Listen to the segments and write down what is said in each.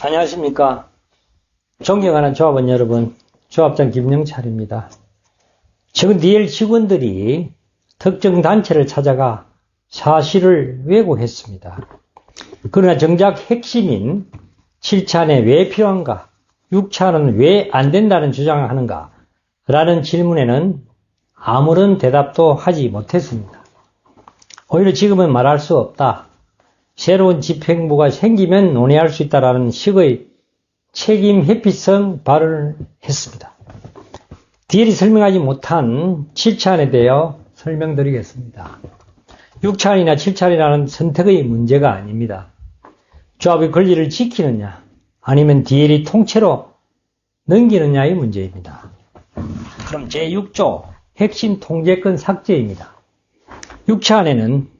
안녕하십니까. 존경하는 조합원 여러분, 조합장 김영철입니다. 최근 DL 직원들이 특정 단체를 찾아가 사실을 왜곡했습니다. 그러나 정작 핵심인 7차는 왜 필요한가, 6차는 왜 안 된다는 주장을 하는가, 라는 질문에는 아무런 대답도 하지 못했습니다. 오히려 지금은 말할 수 없다. 새로운 집행부가 생기면 논의할 수 있다라는 식의 책임 회피성 발언을 했습니다. DL이 설명하지 못한 7차안에 대해 설명드리겠습니다. 6차안이나 7차안이라는 선택의 문제가 아닙니다. 조합의 권리를 지키느냐 아니면 DL이 통째로 넘기느냐의 문제입니다. 그럼 제6조 핵심 통제권 삭제입니다. 6차 안에는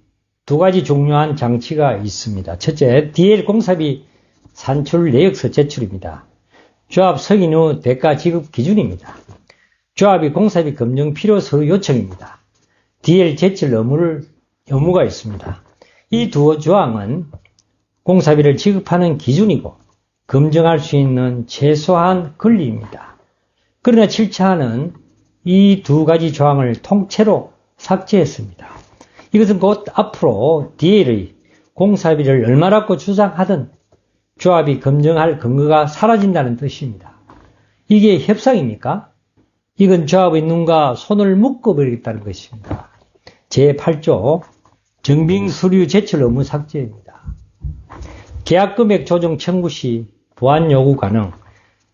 두 가지 중요한 장치가 있습니다. 첫째, DL 공사비 산출 내역서 제출입니다. 조합 승인 후 대가 지급 기준입니다. 조합이 공사비 검증 필요 서류 요청입니다. DL 제출 의무를, 의무가 있습니다. 이 두 조항은 공사비를 지급하는 기준이고 검증할 수 있는 최소한 권리입니다. 그러나 7차는 이 두 가지 조항을 통째로 삭제했습니다. 이것은 곧 앞으로 DL의 공사비를 얼마라고 주장하든 조합이 검증할 근거가 사라진다는 뜻입니다. 이게 협상입니까? 이건 조합의 눈과 손을 묶어버리겠다는 것입니다. 제8조 정빙 수류 제출 의무 삭제입니다. 계약금액 조정 청구 시 보완 요구 가능,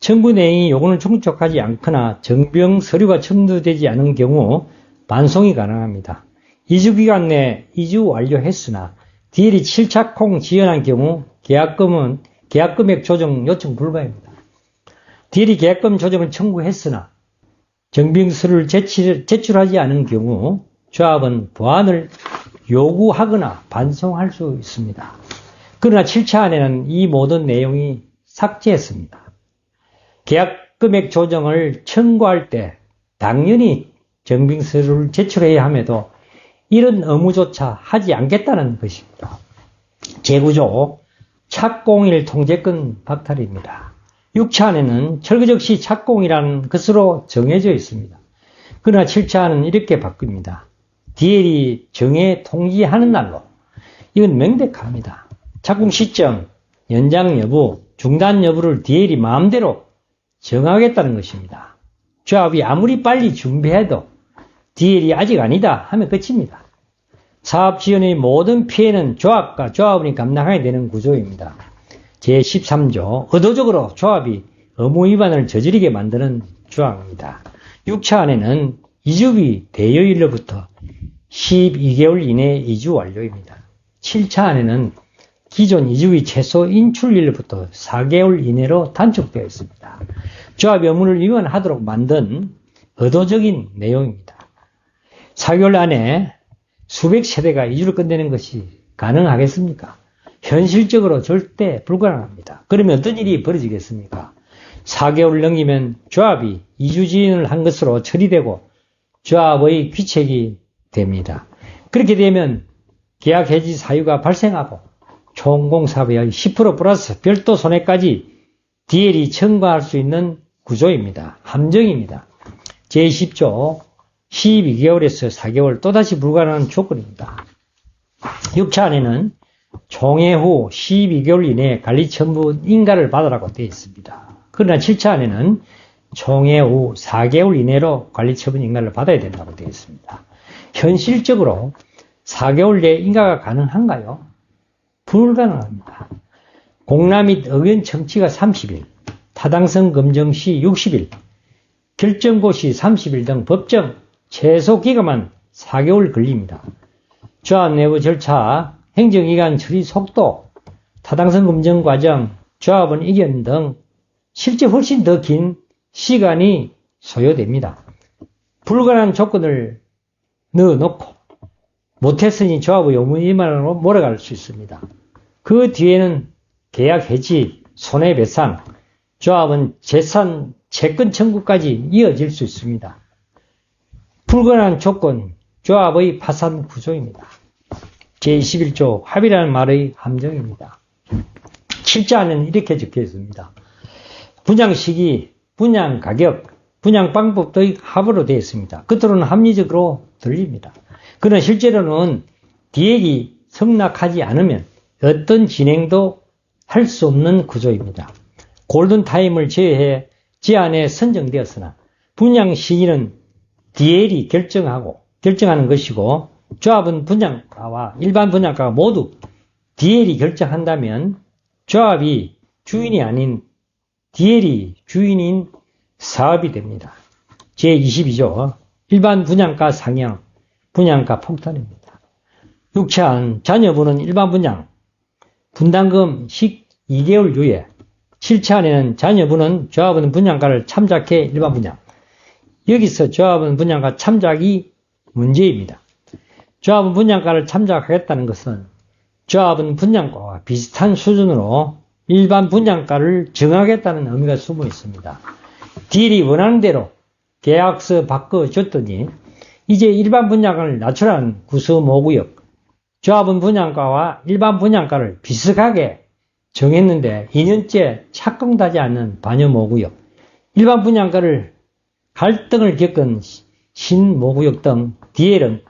청구 내용이 요구는 충족하지 않거나 정병 서류가 첨부되지 않은 경우 반송이 가능합니다. 2주 기간 내 2주 완료했으나 DL이 7차 콩 지연한 경우 계약금은 계약금액 조정 요청 불가입니다. DL이 계약금 조정을 청구했으나 정빙서를 제출, 제출하지 않은 경우 조합은 보완을 요구하거나 반송할 수 있습니다. 그러나 7차 안에는 이 모든 내용이 삭제했습니다. 계약금액 조정을 청구할 때 당연히 정빙서를 제출해야 함에도 이런 의무조차 하지 않겠다는 것입니다. 재구조 착공일 통제권 박탈입니다. 6차 안에는 철거적 시 착공이라는 것으로 정해져 있습니다. 그러나 7차안은 이렇게 바뀝니다. DL이 정해 통지하는 날로 이건 명백합니다. 착공 시점, 연장 여부, 중단 여부를 DL이 마음대로 정하겠다는 것입니다. 조합이 아무리 빨리 준비해도 DL이 아직 아니다 하면 끝입니다. 사업 지원의 모든 피해는 조합과 조합원이 감당하게 되는 구조입니다. 제13조 의도적으로 조합이 의무 위반을 저지르게 만드는 조항입니다. 6차 안에는 이주비 대여일로부터 12개월 이내 이주 완료입니다. 7차 안에는 기존 이주비 최소 인출일로부터 4개월 이내로 단축되어 있습니다. 조합 의무를 위반하도록 만든 의도적인 내용입니다. 4개월 안에 수백 세대가 이주를 끝내는 것이 가능하겠습니까? 현실적으로 절대 불가능합니다. 그러면 어떤 일이 벌어지겠습니까? 4개월 넘기면 조합이 이주 지연을 한 것으로 처리되고 조합의 귀책이 됩니다. 그렇게 되면 계약 해지 사유가 발생하고 총공사비의 10% 플러스 별도 손해까지 DL이 청구할 수 있는 구조입니다. 함정입니다. 제10조 12개월에서 4개월 또다시 불가능한 조건입니다. 6차 안에는 총회 후 12개월 이내에 관리 첨부 인가를 받으라고 되어 있습니다. 그러나 7차 안에는 총회 후 4개월 이내로 관리 처분 인가를 받아야 된다고 되어 있습니다. 현실적으로 4개월 내에 인가가 가능한가요? 불가능합니다. 공람 및 의견 청취가 30일, 타당성 검정 시 60일, 결정고 시 30일 등 법정 최소 기간만 4개월 걸립니다. 조합 내부 절차, 행정기관 처리 속도, 타당성 검증 과정, 조합원 의견 등 실제 훨씬 더 긴 시간이 소요됩니다. 불가능한 조건을 넣어놓고 못했으니 조합의 위반으로 몰아갈 수 있습니다. 그 뒤에는 계약 해지, 손해배상, 조합은 재산 채권 청구까지 이어질 수 있습니다. 불가능한 조건, 조합의 파산 구조입니다. 제21조 합의라는 말의 함정입니다. 7자 안에는 이렇게 적혀 있습니다. 분양 시기, 분양 가격, 분양 방법도 합으로 되어 있습니다. 겉으로는 합리적으로 들립니다. 그러나 실제로는 디액이 성락하지 않으면 어떤 진행도 할 수 없는 구조입니다. 골든타임을 제외해 제안에 선정되었으나 분양 시기는 DL이 결정하고 결정하는 것이고 조합은 분양가와 일반 분양가가 모두 DL이 결정한다면 조합이 주인이 아닌 DL이 주인인 사업이 됩니다. 제22조 일반 분양가 상향, 분양가 폭탄입니다. 6차 자녀분은 일반 분양, 분담금 12개월 유예, 7차안에는 자녀분은 조합은 분양가를 참작해 일반 분양. 여기서 조합은 분양가 참작이 문제입니다. 조합은 분양가를 참작하겠다는 것은 조합은 분양가와 비슷한 수준으로 일반 분양가를 정하겠다는 의미가 숨어 있습니다. 딜이 원하는 대로 계약서 바꿔줬더니 이제 일반 분양가를 낮추라는 구수 모구역 조합은 분양가와 일반 분양가를 비슷하게 정했는데 2년째 착공되지 않는 반여모구역 일반 분양가를 갈등을 겪은 신모구역 등 DL은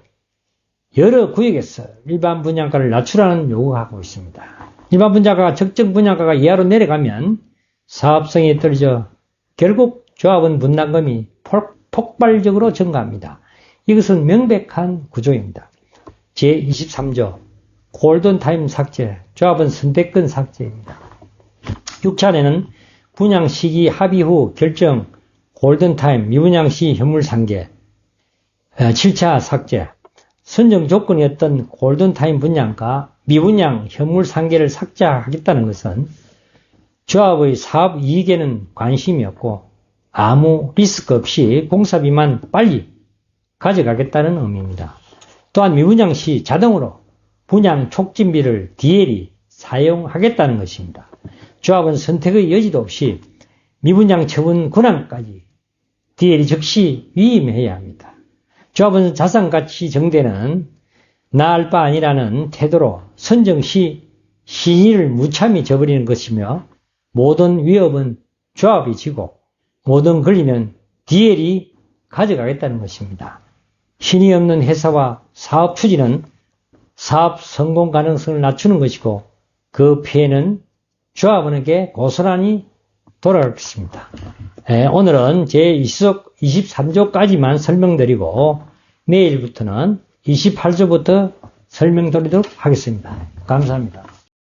여러 구역에서 일반 분양가를 낮추라는 요구하고 있습니다. 일반 분양가가 적정 분양가가 이하로 내려가면 사업성이 떨어져 결국 조합은 분담금이 폭발적으로 증가합니다. 이것은 명백한 구조입니다. 제23조 골든타임 삭제, 조합은 선택권 삭제입니다. 6차례는 분양 시기 합의 후 결정 골든타임 미분양 시 현물 상계 7차 삭제 선정 조건이었던 골든타임 분양과 미분양 현물 상계를 삭제하겠다는 것은 조합의 사업 이익에는 관심이 없고 아무 리스크 없이 공사비만 빨리 가져가겠다는 의미입니다. 또한 미분양 시 자동으로 분양 촉진비를 DL이 사용하겠다는 것입니다. 조합은 선택의 여지도 없이 미분양 처분 권한까지 DL이 즉시 위임해야 합니다. 조합은 자산가치 정대는 나을 바 아니라는 태도로 선정 시 신의를 무참히 저버리는 것이며 모든 위협은 조합이 지고 모든 권리는 DL이 가져가겠다는 것입니다. 신이 없는 회사와 사업 추진은 사업 성공 가능성을 낮추는 것이고 그 피해는 조합원에게 고스란히 돌아가겠습니다. 예, 오늘은 제 23조까지만 설명드리고 내일부터는 28조부터 설명드리도록 하겠습니다. 감사합니다.